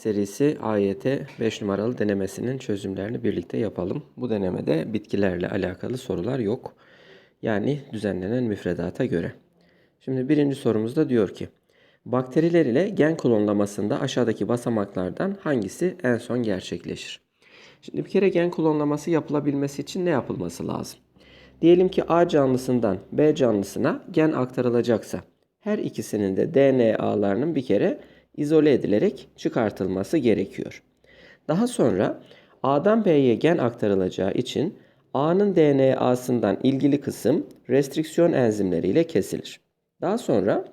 serisi AYT 5 numaralı denemesinin çözümlerini birlikte yapalım. Bu denemede bitkilerle alakalı sorular yok. Yani düzenlenen müfredata göre. Şimdi birinci sorumuzda diyor ki bakteriler ile gen klonlamasında aşağıdaki basamaklardan hangisi en son gerçekleşir? Şimdi bir kere gen klonlaması yapılabilmesi için ne yapılması lazım? Diyelim ki A canlısından B canlısına gen aktarılacaksa her ikisinin de DNA'larının bir kere izole edilerek çıkartılması gerekiyor. Daha sonra A'dan B'ye gen aktarılacağı için A'nın DNA'sından ilgili kısım restriksiyon enzimleriyle kesilir. Daha sonra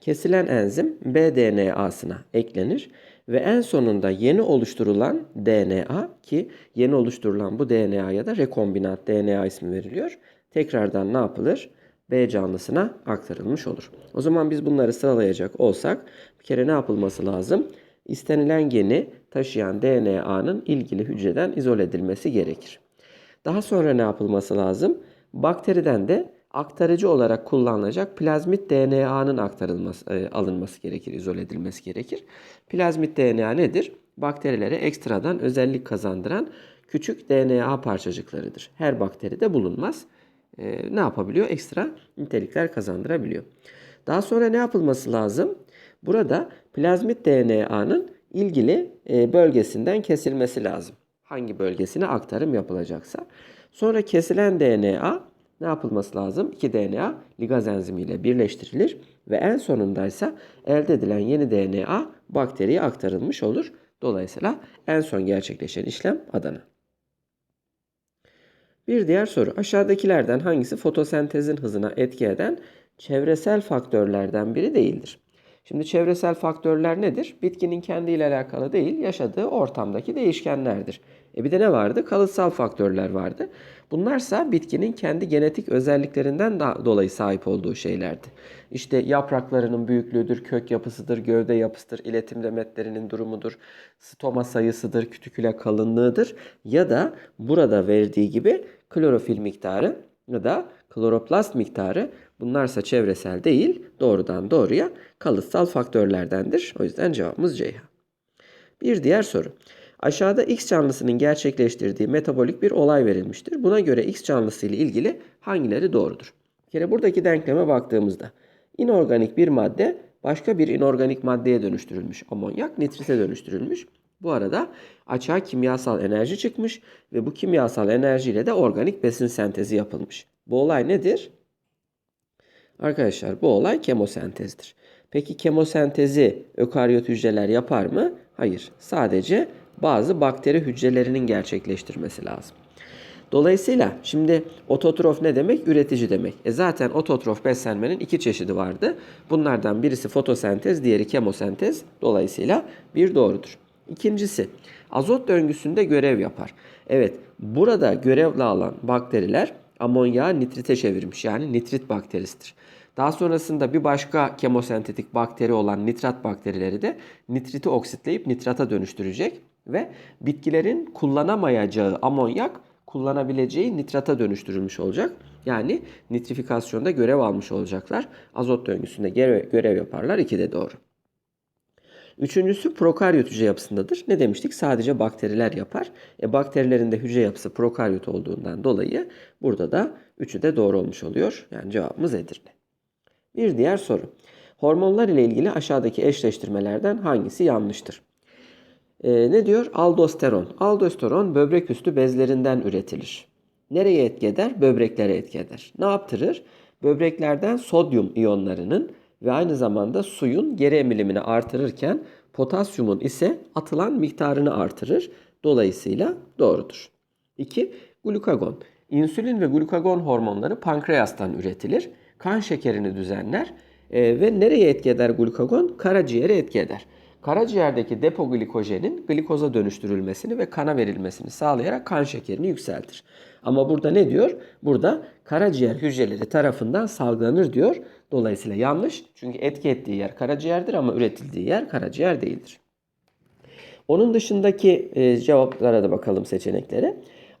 kesilen enzim B DNA'sına eklenir ve en sonunda yeni oluşturulan DNA ki yeni oluşturulan bu DNA'ya da rekombinant DNA ismi veriliyor. Tekrardan ne yapılır? B canlısına aktarılmış olur. O zaman biz bunları sıralayacak olsak bir kere ne yapılması lazım? İstenilen geni taşıyan DNA'nın ilgili hücreden izole edilmesi gerekir. Daha sonra ne yapılması lazım? Bakteriden de aktarıcı olarak kullanılacak plazmit DNA'nın aktarılması, e, alınması gerekir, izole edilmesi gerekir. Plazmit DNA nedir? Bakterilere ekstradan özellik kazandıran küçük DNA parçacıklarıdır. Her bakteride bulunmaz. E, ne yapabiliyor? Ekstra nitelikler kazandırabiliyor. Daha sonra ne yapılması lazım? Burada plazmit DNA'nın ilgili e, bölgesinden kesilmesi lazım. Hangi bölgesine aktarım yapılacaksa. Sonra kesilen DNA ne yapılması lazım? İki DNA ligaz enzimiyle birleştirilir ve en sonundaysa elde edilen yeni DNA bakteriye aktarılmış olur. Dolayısıyla en son gerçekleşen işlem Adana. Bir diğer soru. Aşağıdakilerden hangisi fotosentezin hızına etki eden çevresel faktörlerden biri değildir? Şimdi çevresel faktörler nedir? Bitkinin kendiyle alakalı değil, yaşadığı ortamdaki değişkenlerdir. E bir de ne vardı? Kalıtsal faktörler vardı. Bunlarsa bitkinin kendi genetik özelliklerinden dolayı sahip olduğu şeylerdi. İşte yapraklarının büyüklüğüdür, kök yapısıdır, gövde yapısıdır, iletim demetlerinin durumudur, stoma sayısıdır, kütüküle kalınlığıdır ya da burada verdiği gibi klorofil miktarı ya da kloroplast miktarı bunlarsa çevresel değil doğrudan doğruya kalıtsal faktörlerdendir. O yüzden cevabımız Ceyhan. Bir diğer soru. Aşağıda X canlısının gerçekleştirdiği metabolik bir olay verilmiştir. Buna göre X canlısı ile ilgili hangileri doğrudur? Bir kere buradaki denkleme baktığımızda inorganik bir madde başka bir inorganik maddeye dönüştürülmüş. Amonyak nitrite dönüştürülmüş. Bu arada açığa kimyasal enerji çıkmış ve bu kimyasal enerjiyle de organik besin sentezi yapılmış. Bu olay nedir? Arkadaşlar bu olay kemosentezdir. Peki kemosentezi ökaryot hücreler yapar mı? Hayır. Sadece bazı bakteri hücrelerinin gerçekleştirmesi lazım. Dolayısıyla şimdi ototrof ne demek? Üretici demek. E zaten ototrof beslenmenin iki çeşidi vardı. Bunlardan birisi fotosentez, diğeri kemosentez. Dolayısıyla bir doğrudur. İkincisi azot döngüsünde görev yapar. Evet burada görevli alan bakteriler amonyağı nitrite çevirmiş. Yani nitrit bakterisidir. Daha sonrasında bir başka kemosentetik bakteri olan nitrat bakterileri de nitriti oksitleyip nitrata dönüştürecek ve bitkilerin kullanamayacağı amonyak kullanabileceği nitrata dönüştürülmüş olacak. Yani nitrifikasyonda görev almış olacaklar. Azot döngüsünde görev, yaparlar. İki de doğru. Üçüncüsü prokaryot hücre yapısındadır. Ne demiştik? Sadece bakteriler yapar. E, bakterilerin de hücre yapısı prokaryot olduğundan dolayı burada da üçü de doğru olmuş oluyor. Yani cevabımız Edirne. Bir diğer soru. Hormonlar ile ilgili aşağıdaki eşleştirmelerden hangisi yanlıştır? Ee, ne diyor? Aldosteron. Aldosteron böbrek üstü bezlerinden üretilir. Nereye etki eder? Böbreklere etki eder. Ne yaptırır? Böbreklerden sodyum iyonlarının ve aynı zamanda suyun geri emilimini artırırken potasyumun ise atılan miktarını artırır. Dolayısıyla doğrudur. 2. Glukagon. İnsülin ve glukagon hormonları pankreastan üretilir. Kan şekerini düzenler e, ve nereye etki eder glukagon? Karaciğere etki eder. Karaciğerdeki depo glikojenin glikoza dönüştürülmesini ve kana verilmesini sağlayarak kan şekerini yükseltir. Ama burada ne diyor? Burada karaciğer hücreleri tarafından salgılanır diyor. Dolayısıyla yanlış. Çünkü etki ettiği yer karaciğerdir ama üretildiği yer karaciğer değildir. Onun dışındaki e, cevaplara da bakalım seçeneklere.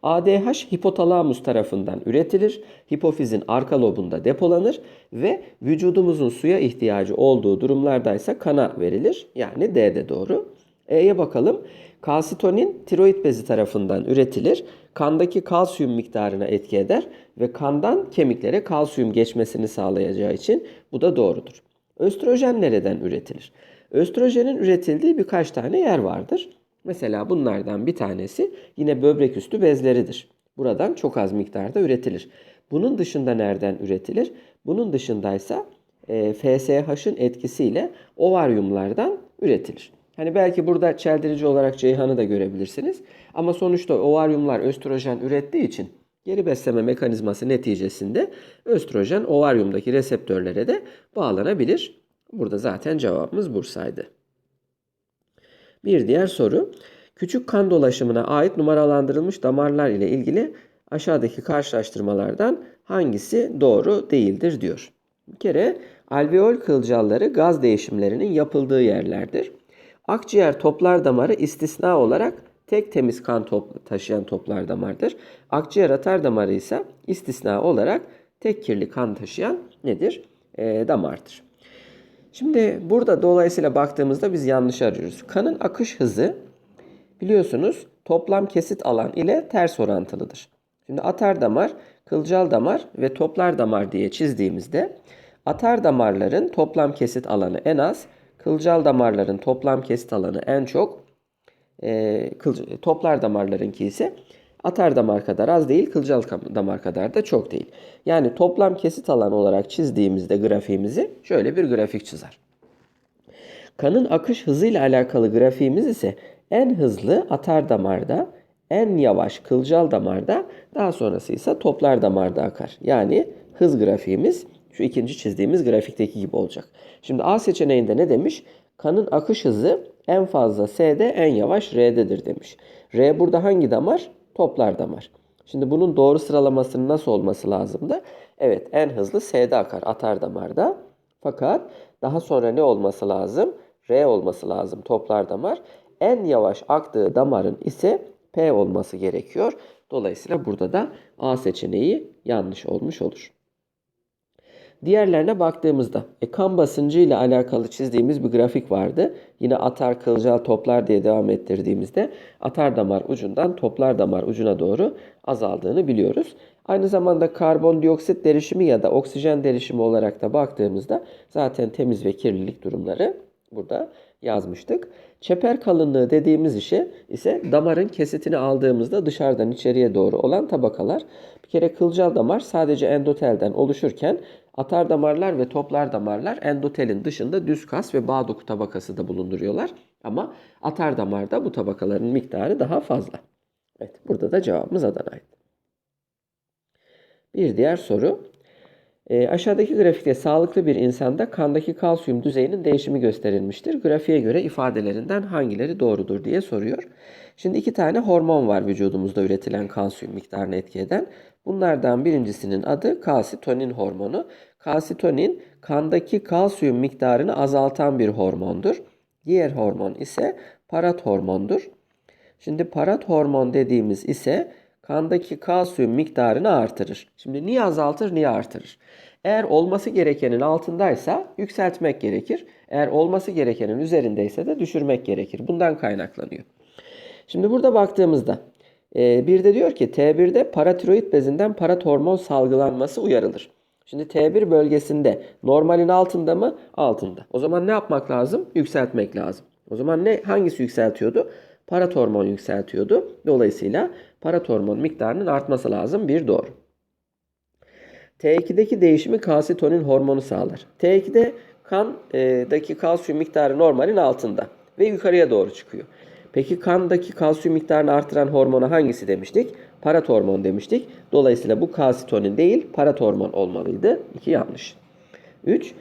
ADH hipotalamus tarafından üretilir, hipofizin arka lobunda depolanır ve vücudumuzun suya ihtiyacı olduğu durumlardaysa kana verilir. Yani D'de doğru. E'ye bakalım. Kalsitonin tiroid bezi tarafından üretilir. Kandaki kalsiyum miktarına etki eder ve kandan kemiklere kalsiyum geçmesini sağlayacağı için bu da doğrudur. Östrojen nereden üretilir? Östrojenin üretildiği birkaç tane yer vardır. Mesela bunlardan bir tanesi yine böbrek üstü bezleridir. Buradan çok az miktarda üretilir. Bunun dışında nereden üretilir? Bunun dışındaysa e, FSH'ın etkisiyle ovaryumlardan üretilir. Hani belki burada çeldirici olarak ceyhanı da görebilirsiniz. Ama sonuçta ovaryumlar östrojen ürettiği için geri besleme mekanizması neticesinde östrojen ovaryumdaki reseptörlere de bağlanabilir. Burada zaten cevabımız Bursa'ydı. Bir diğer soru. Küçük kan dolaşımına ait numaralandırılmış damarlar ile ilgili aşağıdaki karşılaştırmalardan hangisi doğru değildir diyor. Bir kere alveol kılcalları gaz değişimlerinin yapıldığı yerlerdir. Akciğer toplar damarı istisna olarak tek temiz kan top, taşıyan toplar damardır. Akciğer atar damarı ise istisna olarak tek kirli kan taşıyan nedir? E, damardır. Şimdi burada dolayısıyla baktığımızda biz yanlış arıyoruz. Kanın akış hızı biliyorsunuz toplam kesit alan ile ters orantılıdır. Şimdi atar damar, kılcal damar ve toplar damar diye çizdiğimizde atar damarların toplam kesit alanı en az, kılcal damarların toplam kesit alanı en çok, e, kılcal, toplar damarlarınki ise atar damar kadar az değil, kılcal damar kadar da çok değil. Yani toplam kesit alan olarak çizdiğimizde grafiğimizi şöyle bir grafik çizer. Kanın akış hızıyla alakalı grafiğimiz ise en hızlı atar damarda, en yavaş kılcal damarda, daha sonrası ise toplar damarda akar. Yani hız grafiğimiz şu ikinci çizdiğimiz grafikteki gibi olacak. Şimdi A seçeneğinde ne demiş? Kanın akış hızı en fazla S'de en yavaş R'dedir demiş. R burada hangi damar? Toplar damar. Şimdi bunun doğru sıralamasının nasıl olması lazımdı? Evet en hızlı S'de akar atar damarda. Fakat daha sonra ne olması lazım? R olması lazım toplar damar. En yavaş aktığı damarın ise P olması gerekiyor. Dolayısıyla burada da A seçeneği yanlış olmuş olur. Diğerlerine baktığımızda e, kan basıncı ile alakalı çizdiğimiz bir grafik vardı. Yine atar, kılcal, toplar diye devam ettirdiğimizde atar damar ucundan toplar damar ucuna doğru azaldığını biliyoruz. Aynı zamanda karbondioksit derişimi ya da oksijen derişimi olarak da baktığımızda zaten temiz ve kirlilik durumları burada yazmıştık. Çeper kalınlığı dediğimiz işe ise damarın kesitini aldığımızda dışarıdan içeriye doğru olan tabakalar. Bir kere kılcal damar sadece endotelden oluşurken atar damarlar ve toplar damarlar endotelin dışında düz kas ve bağ doku tabakası da bulunduruyorlar. Ama atar damarda bu tabakaların miktarı daha fazla. Evet burada da cevabımız Adana'ydı. Bir diğer soru. E, aşağıdaki grafikte sağlıklı bir insanda kandaki kalsiyum düzeyinin değişimi gösterilmiştir. Grafiğe göre ifadelerinden hangileri doğrudur diye soruyor. Şimdi iki tane hormon var vücudumuzda üretilen kalsiyum miktarını etki eden. Bunlardan birincisinin adı kalsitonin hormonu. Kalsitonin kandaki kalsiyum miktarını azaltan bir hormondur. Diğer hormon ise parat hormondur. Şimdi parat hormon dediğimiz ise kandaki kalsiyum miktarını artırır. Şimdi niye azaltır, niye artırır? Eğer olması gerekenin altındaysa yükseltmek gerekir. Eğer olması gerekenin üzerindeyse de düşürmek gerekir. Bundan kaynaklanıyor. Şimdi burada baktığımızda e, bir de diyor ki T1'de paratiroid bezinden parat hormon salgılanması uyarılır. Şimdi T1 bölgesinde normalin altında mı? Altında. O zaman ne yapmak lazım? Yükseltmek lazım. O zaman ne hangisi yükseltiyordu? Parat hormon yükseltiyordu. Dolayısıyla parat hormon miktarının artması lazım. Bir doğru. T2'deki değişimi kalsitonin hormonu sağlar. T2'de kandaki kalsiyum miktarı normalin altında ve yukarıya doğru çıkıyor. Peki kandaki kalsiyum miktarını artıran hormona hangisi demiştik? Parat hormon demiştik. Dolayısıyla bu kalsitonin değil parat hormon olmalıydı. 2 yanlış. 3.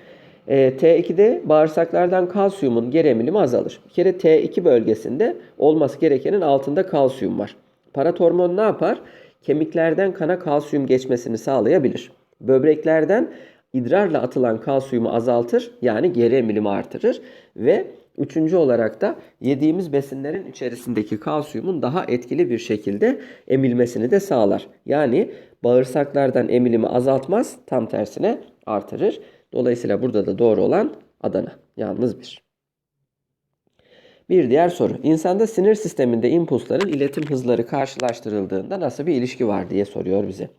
E, T2'de bağırsaklardan kalsiyumun geri emilimi azalır. Bir kere T2 bölgesinde olması gerekenin altında kalsiyum var. Parat hormon ne yapar? Kemiklerden kana kalsiyum geçmesini sağlayabilir. Böbreklerden idrarla atılan kalsiyumu azaltır yani geri emilimi artırır ve Üçüncü olarak da yediğimiz besinlerin içerisindeki kalsiyumun daha etkili bir şekilde emilmesini de sağlar. Yani bağırsaklardan emilimi azaltmaz, tam tersine artırır. Dolayısıyla burada da doğru olan Adana. Yalnız bir. Bir diğer soru. İnsanda sinir sisteminde impulsların iletim hızları karşılaştırıldığında nasıl bir ilişki var diye soruyor bize.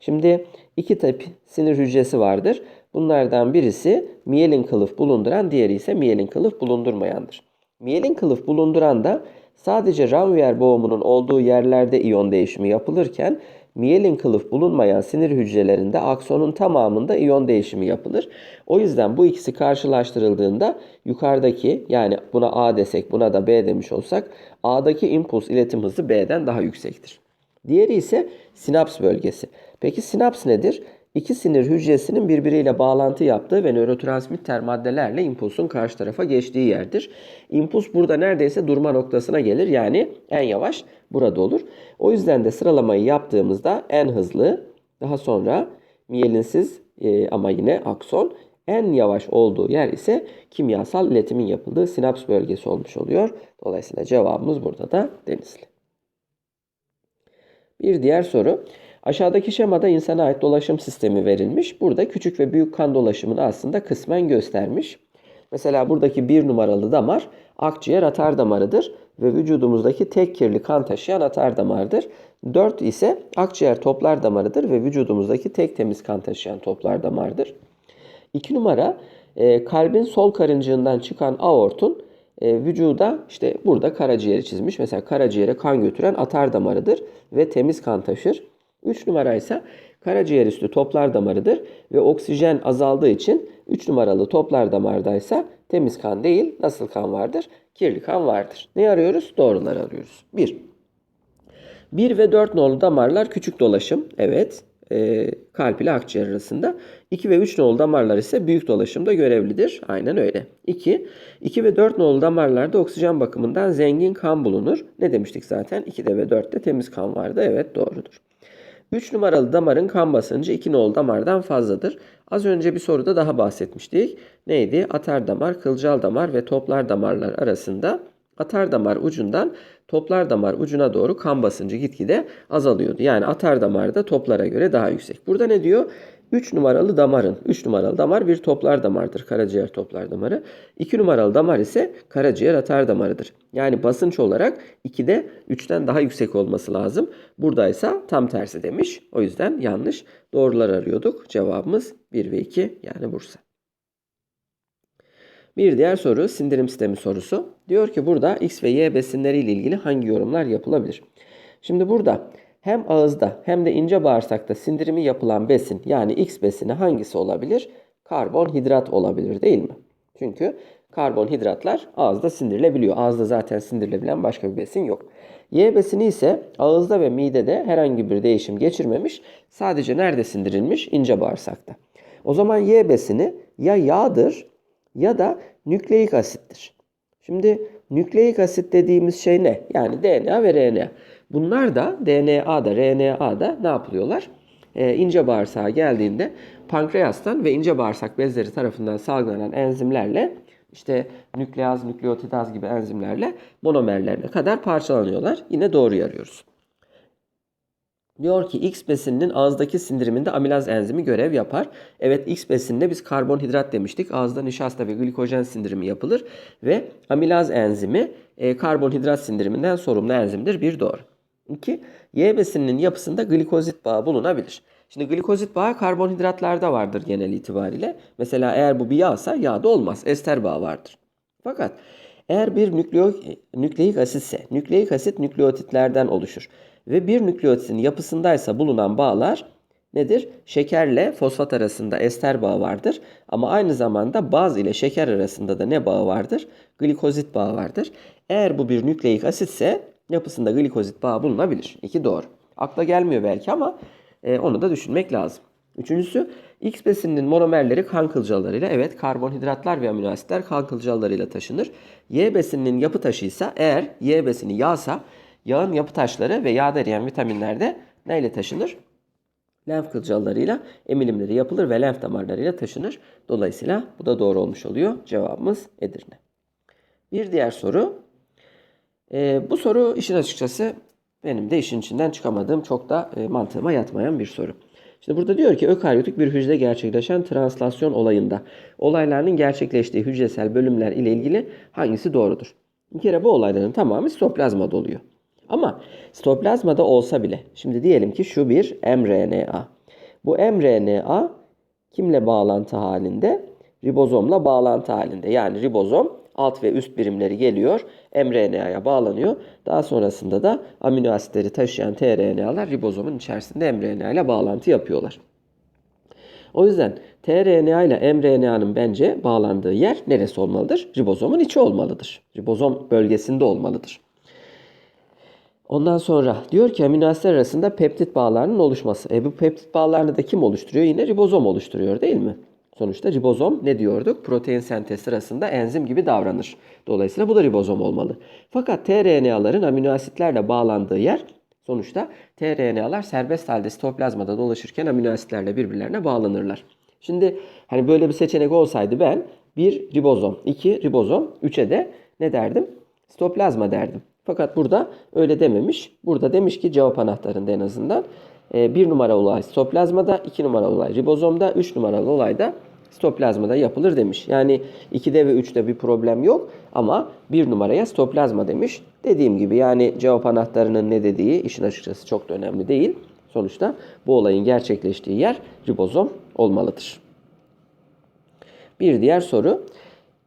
Şimdi iki tip sinir hücresi vardır. Bunlardan birisi miyelin kılıf bulunduran, diğeri ise miyelin kılıf bulundurmayandır. Miyelin kılıf bulunduran da sadece Ranvier boğumunun olduğu yerlerde iyon değişimi yapılırken miyelin kılıf bulunmayan sinir hücrelerinde aksonun tamamında iyon değişimi yapılır. O yüzden bu ikisi karşılaştırıldığında yukarıdaki yani buna A desek buna da B demiş olsak A'daki impuls iletim hızı B'den daha yüksektir. Diğeri ise sinaps bölgesi. Peki sinaps nedir? İki sinir hücresinin birbiriyle bağlantı yaptığı ve nörotransmitter maddelerle impulsun karşı tarafa geçtiği yerdir. İmpuls burada neredeyse durma noktasına gelir. Yani en yavaş burada olur. O yüzden de sıralamayı yaptığımızda en hızlı, daha sonra miyelinsiz e, ama yine akson, en yavaş olduğu yer ise kimyasal iletimin yapıldığı sinaps bölgesi olmuş oluyor. Dolayısıyla cevabımız burada da Denizli. Bir diğer soru. Aşağıdaki şemada insana ait dolaşım sistemi verilmiş. Burada küçük ve büyük kan dolaşımını aslında kısmen göstermiş. Mesela buradaki bir numaralı damar akciğer atar damarıdır ve vücudumuzdaki tek kirli kan taşıyan atar damardır. 4 ise akciğer toplar damarıdır ve vücudumuzdaki tek temiz kan taşıyan toplar damardır. 2 numara e, kalbin sol karıncığından çıkan aortun e, vücuda işte burada karaciğeri çizmiş. Mesela karaciğere kan götüren atar damarıdır ve temiz kan taşır. 3 numara ise karaciğer üstü toplar damarıdır ve oksijen azaldığı için 3 numaralı toplar damardaysa temiz kan değil nasıl kan vardır? Kirli kan vardır. Ne arıyoruz? Doğruları arıyoruz. 1. 1 ve 4 nolu damarlar küçük dolaşım. Evet. E, kalp ile akciğer arasında. 2 ve 3 nolu damarlar ise büyük dolaşımda görevlidir. Aynen öyle. 2. 2 ve 4 nolu damarlarda oksijen bakımından zengin kan bulunur. Ne demiştik zaten? 2'de ve 4'te temiz kan vardı. Evet doğrudur. 3 numaralı damarın kan basıncı 2 nolu damardan fazladır. Az önce bir soruda daha bahsetmiştik. Neydi? Atar damar, kılcal damar ve toplar damarlar arasında atar damar ucundan toplar damar ucuna doğru kan basıncı gitgide azalıyordu. Yani atar damar da toplara göre daha yüksek. Burada ne diyor? 3 numaralı damarın, 3 numaralı damar bir toplar damardır. Karaciğer toplar damarı. 2 numaralı damar ise karaciğer atar damarıdır. Yani basınç olarak 2'de 3'ten daha yüksek olması lazım. Buradaysa tam tersi demiş. O yüzden yanlış. Doğrular arıyorduk. Cevabımız 1 ve 2 yani Bursa. Bir diğer soru sindirim sistemi sorusu. Diyor ki burada X ve Y besinleri ile ilgili hangi yorumlar yapılabilir? Şimdi burada hem ağızda hem de ince bağırsakta sindirimi yapılan besin yani X besini hangisi olabilir? Karbonhidrat olabilir değil mi? Çünkü karbonhidratlar ağızda sindirilebiliyor. Ağızda zaten sindirilebilen başka bir besin yok. Y besini ise ağızda ve midede herhangi bir değişim geçirmemiş. Sadece nerede sindirilmiş? İnce bağırsakta. O zaman Y besini ya yağdır ya da nükleik asittir. Şimdi nükleik asit dediğimiz şey ne? Yani DNA ve RNA. Bunlar da DNA'da, RNA'da ne yapılıyorlar? Ee, ince bağırsağa geldiğinde pankreastan ve ince bağırsak bezleri tarafından salgılanan enzimlerle işte nükleaz, nükleotidaz gibi enzimlerle monomerlerine kadar parçalanıyorlar. Yine doğru arıyoruz. Diyor ki X besininin ağızdaki sindiriminde amilaz enzimi görev yapar. Evet X besininde biz karbonhidrat demiştik. Ağızda nişasta ve glikojen sindirimi yapılır. Ve amilaz enzimi e, karbonhidrat sindiriminden sorumlu enzimdir. Bir doğru. 2. Y besininin yapısında glikozit bağı bulunabilir. Şimdi glikozit bağı karbonhidratlarda vardır genel itibariyle. Mesela eğer bu bir yağsa yağda olmaz. Ester bağı vardır. Fakat eğer bir nükleo, nükleik asitse, nükleik asit nükleotitlerden oluşur. Ve bir nükleotitin yapısındaysa bulunan bağlar nedir? Şekerle fosfat arasında ester bağı vardır. Ama aynı zamanda baz ile şeker arasında da ne bağı vardır? Glikozit bağı vardır. Eğer bu bir nükleik asitse yapısında glikozit bağı bulunabilir. İki doğru. Akla gelmiyor belki ama e, onu da düşünmek lazım. Üçüncüsü X besininin monomerleri kan kılcallarıyla evet karbonhidratlar ve amino asitler kan kılcallarıyla taşınır. Y besininin yapı taşıysa eğer Y besini yağsa yağın yapı taşları ve yağda eriyen vitaminler de neyle taşınır? Lenf kılcallarıyla emilimleri yapılır ve lenf damarlarıyla taşınır. Dolayısıyla bu da doğru olmuş oluyor. Cevabımız Edirne. Bir diğer soru. Ee, bu soru işin açıkçası benim de işin içinden çıkamadığım çok da e, mantığıma yatmayan bir soru. Şimdi burada diyor ki ökaryotik bir hücrede gerçekleşen translasyon olayında olayların gerçekleştiği hücresel bölümler ile ilgili hangisi doğrudur? Bir kere bu olayların tamamı sitoplazmada oluyor. Ama sitoplazmada olsa bile şimdi diyelim ki şu bir mRNA. Bu mRNA kimle bağlantı halinde? Ribozomla bağlantı halinde. Yani ribozom alt ve üst birimleri geliyor, mRNA'ya bağlanıyor. Daha sonrasında da amino asitleri taşıyan tRNA'lar ribozomun içerisinde mRNA ile bağlantı yapıyorlar. O yüzden tRNA ile mRNA'nın bence bağlandığı yer neresi olmalıdır? Ribozomun içi olmalıdır. Ribozom bölgesinde olmalıdır. Ondan sonra diyor ki amino asitler arasında peptit bağlarının oluşması. E bu peptit bağlarını da kim oluşturuyor? Yine ribozom oluşturuyor değil mi? Sonuçta ribozom ne diyorduk? Protein sentez sırasında enzim gibi davranır. Dolayısıyla bu da ribozom olmalı. Fakat tRNA'ların amino asitlerle bağlandığı yer sonuçta tRNA'lar serbest halde sitoplazmada dolaşırken amino asitlerle birbirlerine bağlanırlar. Şimdi hani böyle bir seçenek olsaydı ben bir ribozom, iki ribozom, üçe de ne derdim? Sitoplazma derdim. Fakat burada öyle dememiş. Burada demiş ki cevap anahtarında en azından e, bir numaralı olay sitoplazmada, iki numaralı olay ribozomda, üç numaralı olay da sitoplazmada yapılır demiş. Yani 2'de ve 3'te bir problem yok ama bir numaraya sitoplazma demiş. Dediğim gibi yani cevap anahtarının ne dediği işin açıkçası çok da önemli değil. Sonuçta bu olayın gerçekleştiği yer ribozom olmalıdır. Bir diğer soru.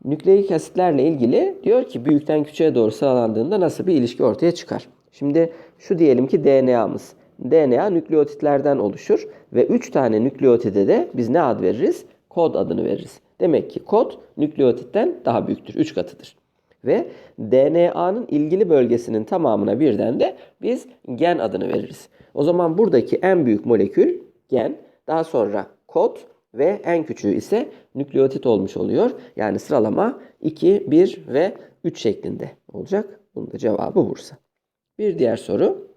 Nükleik asitlerle ilgili diyor ki büyükten küçüğe doğru sıralandığında nasıl bir ilişki ortaya çıkar? Şimdi şu diyelim ki DNA'mız. DNA nükleotitlerden oluşur ve 3 tane nükleotide de biz ne ad veririz? Kod adını veririz. Demek ki kod nükleotitten daha büyüktür. 3 katıdır. Ve DNA'nın ilgili bölgesinin tamamına birden de biz gen adını veririz. O zaman buradaki en büyük molekül gen, daha sonra kod ve en küçüğü ise nükleotit olmuş oluyor. Yani sıralama 2, 1 ve 3 şeklinde olacak. Bunun da cevabı Bursa. Bir diğer soru.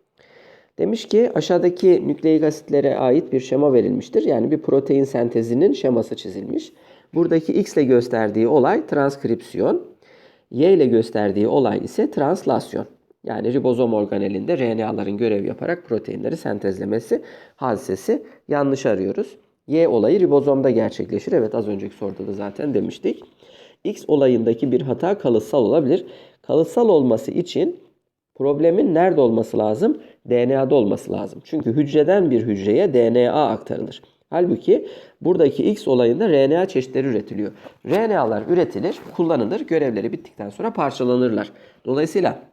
Demiş ki aşağıdaki nükleik asitlere ait bir şema verilmiştir. Yani bir protein sentezinin şeması çizilmiş. Buradaki X ile gösterdiği olay transkripsiyon. Y ile gösterdiği olay ise translasyon. Yani ribozom organelinde RNA'ların görev yaparak proteinleri sentezlemesi hadisesi yanlış arıyoruz. Y olayı ribozomda gerçekleşir. Evet az önceki soruda da zaten demiştik. X olayındaki bir hata kalıtsal olabilir. Kalıtsal olması için problemin nerede olması lazım? DNA'da olması lazım. Çünkü hücreden bir hücreye DNA aktarılır. Halbuki buradaki X olayında RNA çeşitleri üretiliyor. RNA'lar üretilir, kullanılır, görevleri bittikten sonra parçalanırlar. Dolayısıyla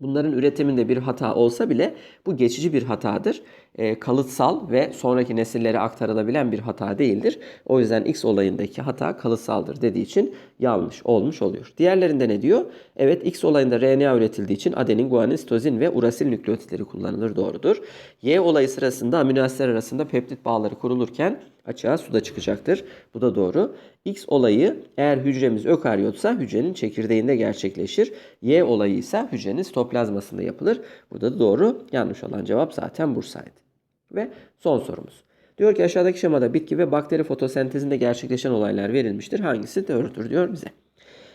Bunların üretiminde bir hata olsa bile bu geçici bir hatadır. E, kalıtsal ve sonraki nesillere aktarılabilen bir hata değildir. O yüzden X olayındaki hata kalıtsaldır dediği için yanlış olmuş oluyor. Diğerlerinde ne diyor? Evet X olayında RNA üretildiği için adenin, guanin, sitozin ve urasil nükleotitleri kullanılır doğrudur. Y olayı sırasında amino asitler arasında peptit bağları kurulurken açığa suda çıkacaktır. Bu da doğru. X olayı eğer hücremiz ökaryotsa hücrenin çekirdeğinde gerçekleşir. Y olayı ise hücrenin sitoplazmasında yapılır. Burada da doğru. Yanlış olan cevap zaten Bursa'ydı. Ve son sorumuz. Diyor ki aşağıdaki şemada bitki ve bakteri fotosentezinde gerçekleşen olaylar verilmiştir. Hangisi doğrudur diyor bize.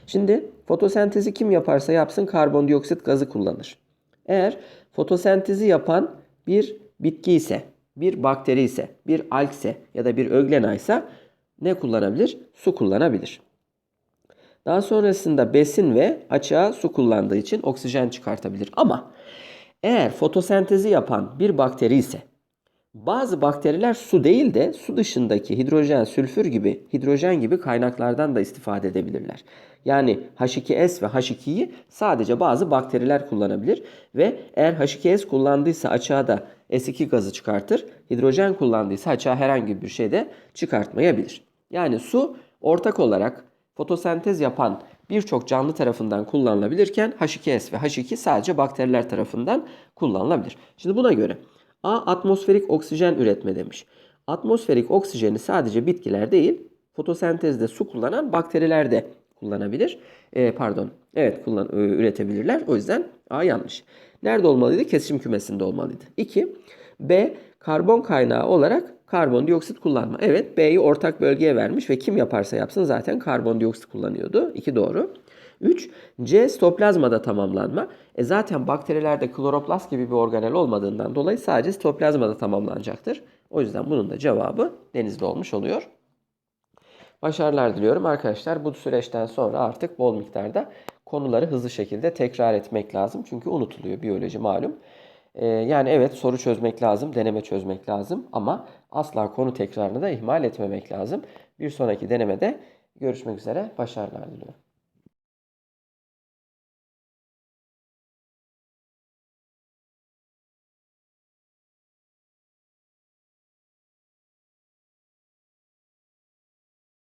Şimdi fotosentezi kim yaparsa yapsın karbondioksit gazı kullanır. Eğer fotosentezi yapan bir bitki ise, bir bakteri ise, bir alg ise ya da bir öglena ise ne kullanabilir? Su kullanabilir. Daha sonrasında besin ve açığa su kullandığı için oksijen çıkartabilir. Ama eğer fotosentezi yapan bir bakteri ise bazı bakteriler su değil de su dışındaki hidrojen, sülfür gibi, hidrojen gibi kaynaklardan da istifade edebilirler. Yani H2S ve H2'yi sadece bazı bakteriler kullanabilir ve eğer H2S kullandıysa açığa da S2 gazı çıkartır. Hidrojen kullandıysa açığa herhangi bir şey de çıkartmayabilir. Yani su ortak olarak fotosentez yapan birçok canlı tarafından kullanılabilirken H2S ve H2 sadece bakteriler tarafından kullanılabilir. Şimdi buna göre A atmosferik oksijen üretme demiş. Atmosferik oksijeni sadece bitkiler değil, fotosentezde su kullanan bakteriler de kullanabilir. E, pardon, evet kullan, e, üretebilirler. O yüzden A yanlış. Nerede olmalıydı? Kesişim kümesinde olmalıydı. 2. B karbon kaynağı olarak karbondioksit kullanma. Evet B'yi ortak bölgeye vermiş ve kim yaparsa yapsın zaten karbondioksit kullanıyordu. 2 doğru. 3. C. Sitoplazmada tamamlanma. E zaten bakterilerde kloroplast gibi bir organel olmadığından dolayı sadece sitoplazmada tamamlanacaktır. O yüzden bunun da cevabı denizde olmuş oluyor. Başarılar diliyorum arkadaşlar. Bu süreçten sonra artık bol miktarda konuları hızlı şekilde tekrar etmek lazım. Çünkü unutuluyor biyoloji malum. Ee, yani evet soru çözmek lazım, deneme çözmek lazım ama asla konu tekrarını da ihmal etmemek lazım. Bir sonraki denemede görüşmek üzere. Başarılar diliyorum.